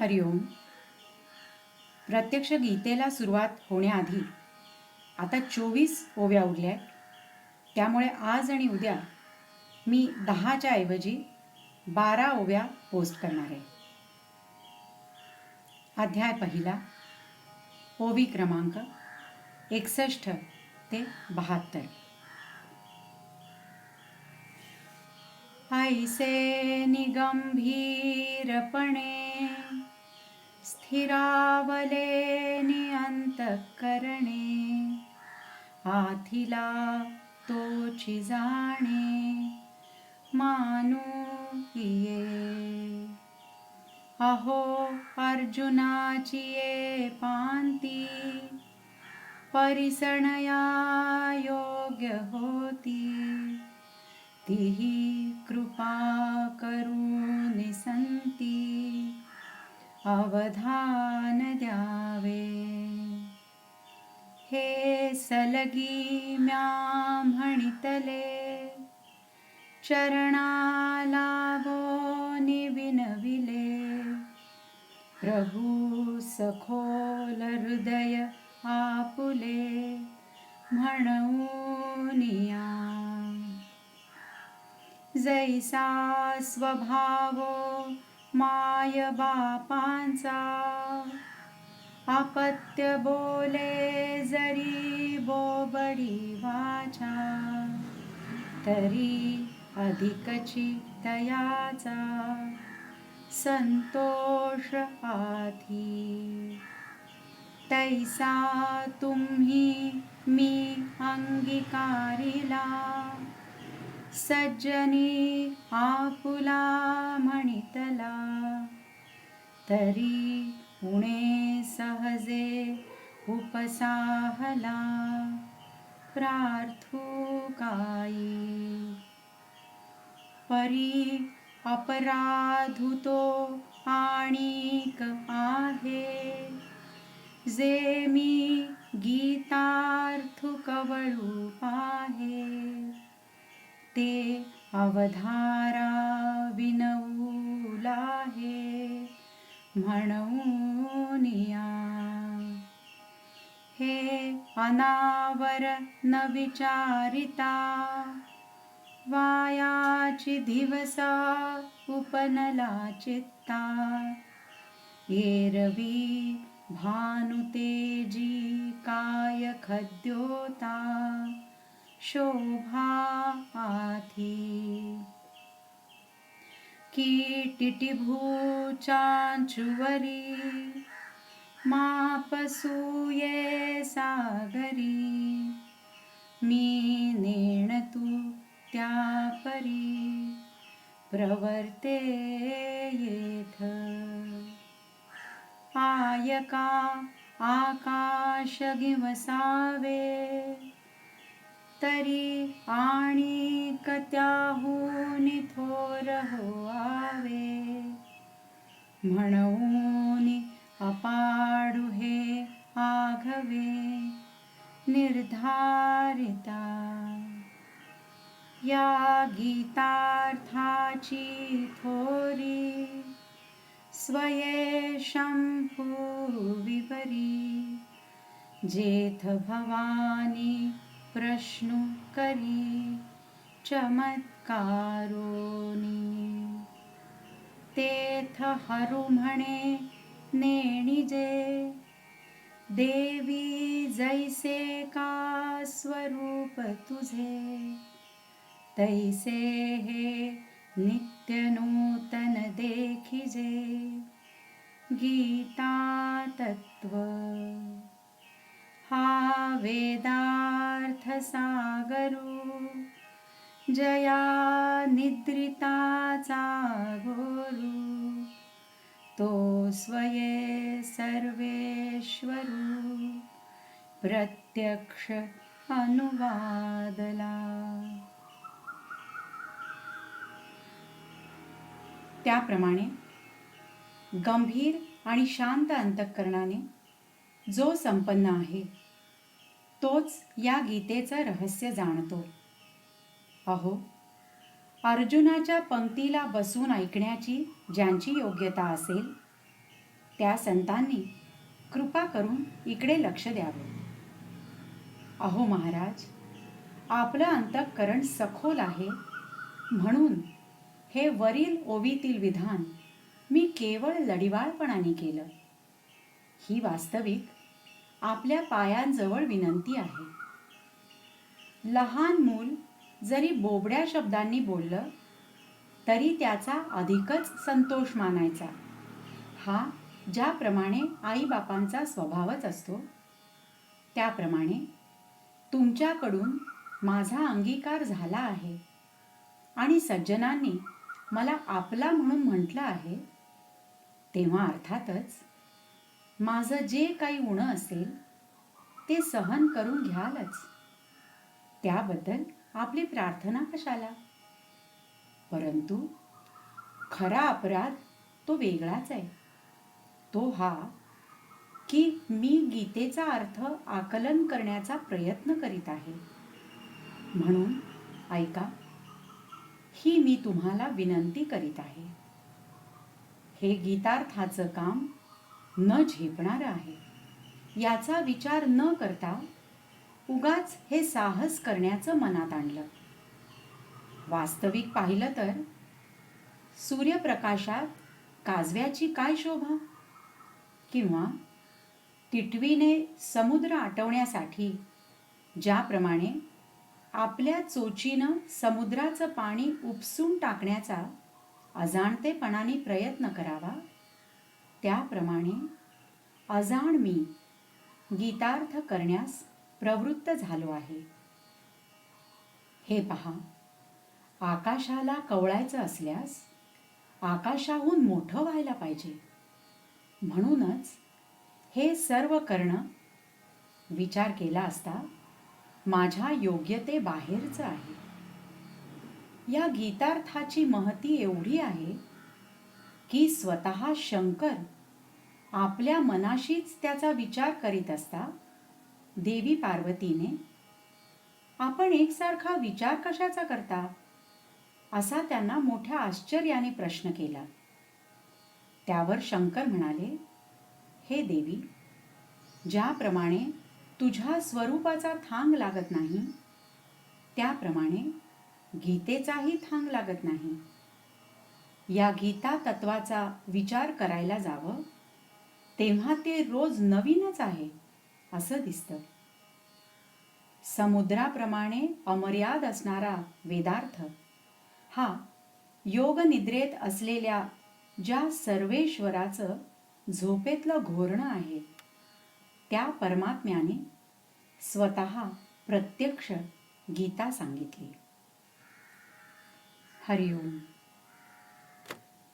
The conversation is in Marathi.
हरिओम प्रत्यक्ष गीतेला सुरुवात होण्याआधी आता चोवीस ओव्या उरल्या आहेत. त्यामुळे आज आणि उद्या मी दहाच्या ऐवजी बारा ओव्या पोस्ट करणार आहे. अध्याय पहिला ओवी क्रमांक एकसष्ट ते बहात्तर. ऐसे निगंभीरपणे स्थिरावले निअंतकरणे आथिला तोची जाणे मानू ये अहो अर्जुनाची ये पांती परिसणया योग्य होती। तीही कृपा करून संती अवधान द्यावे. हे सलगी म्या म्हणितले चरणाला गोनी विनविले प्रभू सखोल हृदय आपुले म्हणून जैसा स्वभावो माय बापांचा. अपत्य बोले जरी बोबडी वाचा तरी अधिकची दयाचा संतोष आधी. तैसा तुम्ही मी अंगीकारिला सज्जनी आपुला म्हणितला तरी उणे सहजे उपसाहला. प्रार्थू काई परी अपराधुतो आणिक आहे. जे मी गीतार्थ कवळू आहे ते अवधारा विनवूला हे म्हणून हे अनावर न विचारिता वायाची दिवसा उपनला चित्ता. भानुतेजी काय खद्योता शोभा कीटिटिभूचाञ्चुवरी मापसूये सागरी मी नेण त्यापरी प्रवर्ते येथ। आयका आकाशगिवसावे तरी आणि कत्याहून थोर हो आवे म्हणून अपाडू हे आघवे. निर्धारिता या गीतार्थाची थोरी. स्वये शंभू विवरी जेथ भवानी प्रश्नु करी चमत्कारोनी। तेथ हरु म्हणे नेणिजे देवी जैसे का स्वरूप तुझे। तैसे हे नित्य नूतन देखिजे गीता तत्व हा वेदा सागरू जया निद्रिताचा गोरू तो स्वये सर्वेश्वरू प्रत्यक्ष अनुवादला। त्याप्रमाणे गंभीर आणि शांत अंतःकरणाने जो संपन्न आहे तोच या गीतेचं रहस्य जाणतो. अहो अर्जुनाच्या पंक्तीला बसून ऐकण्याची ज्यांची योग्यता असेल त्या संतांनी कृपा करून इकडे लक्ष द्यावे. अहो महाराज आपलं अंतःकरण सखोल आहे म्हणून हे वरील ओवीतील विधान मी केवळ लढिवाळपणाने केलं. ही वास्तविक आपल्या पायांजवळ विनंती आहे. लहान मूल जरी बोबड्या शब्दांनी बोललं तरी त्याचा अधिकच संतोष मानायचा. हा ज्याप्रमाणे आईबापांचा स्वभावच असतो त्याप्रमाणे तुमच्याकडून माझा अंगीकार झाला आहे. आणि सज्जनांनी मला आपला म्हणून म्हटलं आहे तेव्हा अर्थातच माझं जे काही उणं असेल ते सहन करून घ्यालच. त्याबद्दल आपली प्रार्थना कशाला? परंतु खरा अपराध तो वेगळाच आहे. तो हा की मी गीतेचा अर्थ आकलन करण्याचा प्रयत्न करीत आहे. म्हणून ऐका ही मी तुम्हाला विनंती करीत आहे. हे गीतार्थाचं काम न झेपणारं आहे. याचा विचार न करता उगाच हे साहस करण्याचं मनात आणलं. वास्तविक पाहिलं तर सूर्यप्रकाशात काजव्याची काय शोभा? किंवा टिटवीने समुद्र आटवण्यासाठी ज्याप्रमाणे आपल्या चोचीनं समुद्राचं पाणी उपसून टाकण्याचा अजाणतेपणाने प्रयत्न करावा त्याप्रमाणे अजाण मी गीतार्थ करण्यास प्रवृत्त झालो आहे. हे पहा आकाशाला कवळायचं असल्यास आकाशाहून मोठं व्हायला पाहिजे. म्हणूनच हे सर्व करणं विचार केला असता माझ्या योग्यते बाहेरचं आहे. या गीतार्थाची महती एवढी आहे की स्वतः शंकर आपल्या मनाशीच त्याचा विचार करीत असता देवी पार्वतीने आपण एकसारखा विचार कशाचा करता? असा त्यांना मोठ्या आश्चर्याने प्रश्न केला. त्यावर शंकर म्हणाले हे देवी ज्याप्रमाणे तुझ्या स्वरूपाचा थांग लागत नाही त्याप्रमाणे गीतेचाही थांग लागत नाही. या गीता तत्वाचा विचार करायला जावं तेव्हा ते रोज नवीनच आहे असं दिसतं. समुद्राप्रमाणे अमर्याद असणारा वेदार्थ हा योग निद्रेत असलेल्या ज्या सर्वेश्वराचं झोपेतलं घोरणं आहे त्या परमात्म्याने स्वतः प्रत्यक्ष गीता सांगितली. हरिओम.